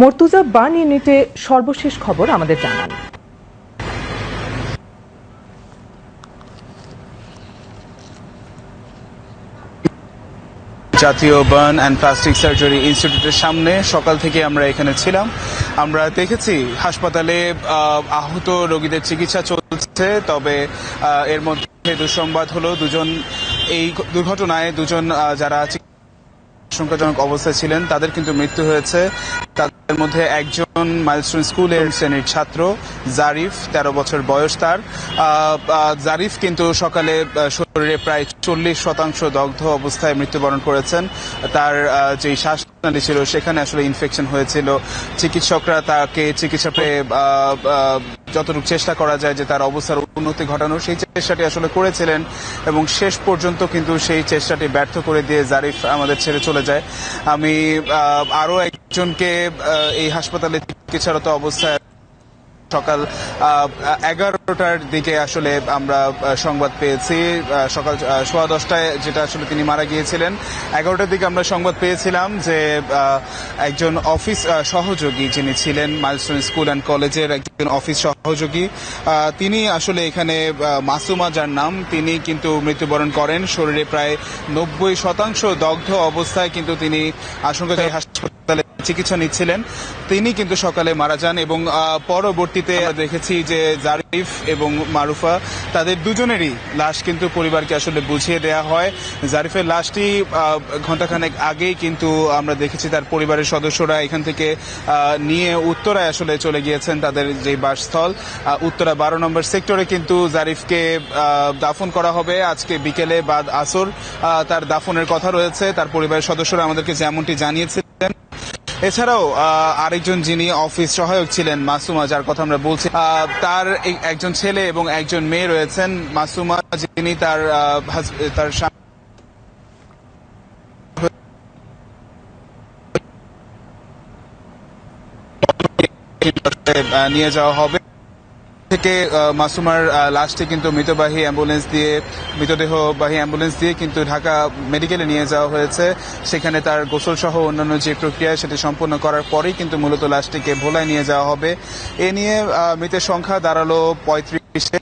Murtaza burn ইউনিটে সর্বশেষ খবর আমাদের জানান। জাতীয় বার্ন অ্যান্ড প্লাস্টিক সার্জারি ইনস্টিটিউটের সামনে সকাল থেকে আমরা এখানে ছিলাম। আমরা দেখেছি হাসপাতালে আহ, আহত রোগীদের চিকিৎসা চলছে তবে এর মধ্যে দুঃসংবাদ হলো দুজন এই দুর্ঘটনায় দুজন যারা আশঙ্কাজনক অবস্থায় ছিলেন তাদের কিন্তু মৃত্যু হয়েছে। তাদের মধ্যে একজন মাইলস্টোন স্কুলের শ্রেণির ছাত্র জারিফ তেরো বছর বয়স তার। জারিফ কিন্তু সকালে শরীরে প্রায় চল্লিশ শতাংশ দগ্ধ অবস্থায় মৃত্যুবরণ করেছেন। তার যে শ্বাসনালী ছিল সেখানে আসলে ইনফেকশন হয়েছিল। চিকিৎসকরা তাকে চিকিৎসা পেয়ে যতটুকু চেষ্টা করা যায় যে তার অবস্থার উন্নতি ঘটানো সেই চেষ্টাটি আসলে করেছিলেন এবং শেষ পর্যন্ত কিন্তু সেই চেষ্টাটি ব্যর্থ করে দিয়ে জারিফ আমাদের ছেড়ে চলে যায়। আমি আহ, আরও একজনকে এই হাসপাতালে চিকিৎসারত অবস্থায় সকাল এগারোটার দিকে আসলে আমরা সংবাদ পেয়েছি। সকাল সোয়া দশটায় যেটা আসলে তিনি মারা গিয়েছিলেন। এগারোটার দিকে আমরা সংবাদ পেয়েছিলাম যে একজন অফিস সহযোগী যিনি ছিলেন, মাইলস্টোন স্কুল অ্যান্ড কলেজের একজন অফিস সহযোগী তিনি আসলে এখানে মাসুমা যার নাম, তিনি কিন্তু মৃত্যুবরণ করেন। শরীরে প্রায় নব্বই শতাংশ দগ্ধ অবস্থায় কিন্তু তিনি আশঙ্কাজনক হাসপাতালে চিকিৎসা নিচ্ছিলেন। তিনি কিন্তু সকালে মারা যান এবং পরবর্তীতে দেখেছি যে জারিফ এবং মারুফা তাদের দুজনেরই লাশ কিন্তু পরিবারকে আসলে বুঝিয়ে দেওয়া হয়। জারিফের লাশটি ঘণ্টাখানেক আগেই কিন্তু আমরা দেখেছি তার পরিবারের সদস্যরা এখান থেকে নিয়ে উত্তরায় আসলে চলে গিয়েছেন তাদের যে বাসস্থল। উত্তরা বারো নম্বর সেক্টরে কিন্তু জারিফকে দাফন করা হবে। আজকে বিকেলে বাদ আসর তার দাফনের কথা রয়েছে। তার পরিবারের সদস্যরা আমাদেরকে যেমনটি জানিয়েছিলেন এছাড়াও আরেকজন যিনি অফিস সহায়ক ছিলেন, মাসুমা, যার কথা আমরা বলছি তার একজন ছেলে এবং একজন মেয়ে রয়েছেন। মাসুমা, যিনি তার তার নিয়ে যাওয়া হবে। থেকে মাসুমার লাশটি কিন্তু মৃতবাহী অ্যাম্বুলেন্স দিয়ে, মৃতদেহবাহী অ্যাম্বুলেন্স দিয়ে কিন্তু ঢাকা মেডিকেলে নিয়ে যাওয়া হয়েছে। সেখানে তার গোসল সহ অন্যান্য যে প্রক্রিয়া, সেটি সম্পন্ন করার পরেই কিন্তু মূলত লাশটিকে ভোলায় নিয়ে যাওয়া হবে। এ নিয়ে মৃতের সংখ্যা দাঁড়াল পঁয়ত্রিশে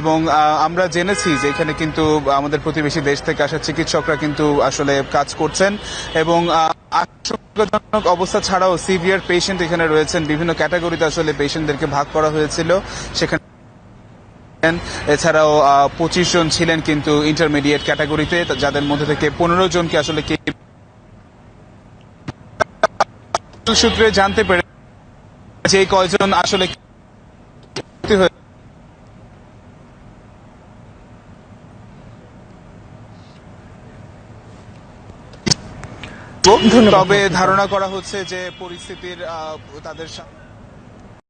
এবং আমরা জেনেছি যে এখানে কিন্তু আমাদের প্রতিবেশী দেশ থেকে আসা চিকিৎসকরা কিন্তু আসলে কাজ করছেন এবং আশঙ্কাজনক অবস্থা ছাড়াও সিভিয়ার পেশেন্ট এখানে রয়েছেন। বিভিন্ন ক্যাটাগরিতে আসলে পেশেন্টদেরকে ভাগ করা হয়েছিল। সেখানে এছাড়াও পঁচিশ জন ছিলেন কিন্তু ইন্টারমিডিয়েট ক্যাটাগরিতে যাদের মধ্যে থেকে পনেরো জনকে আসলে সূত্রে জানতে পেরে যে কয়জন আসলে তবে ধারণা করা হচ্ছে যে পরিস্থিতির তাদের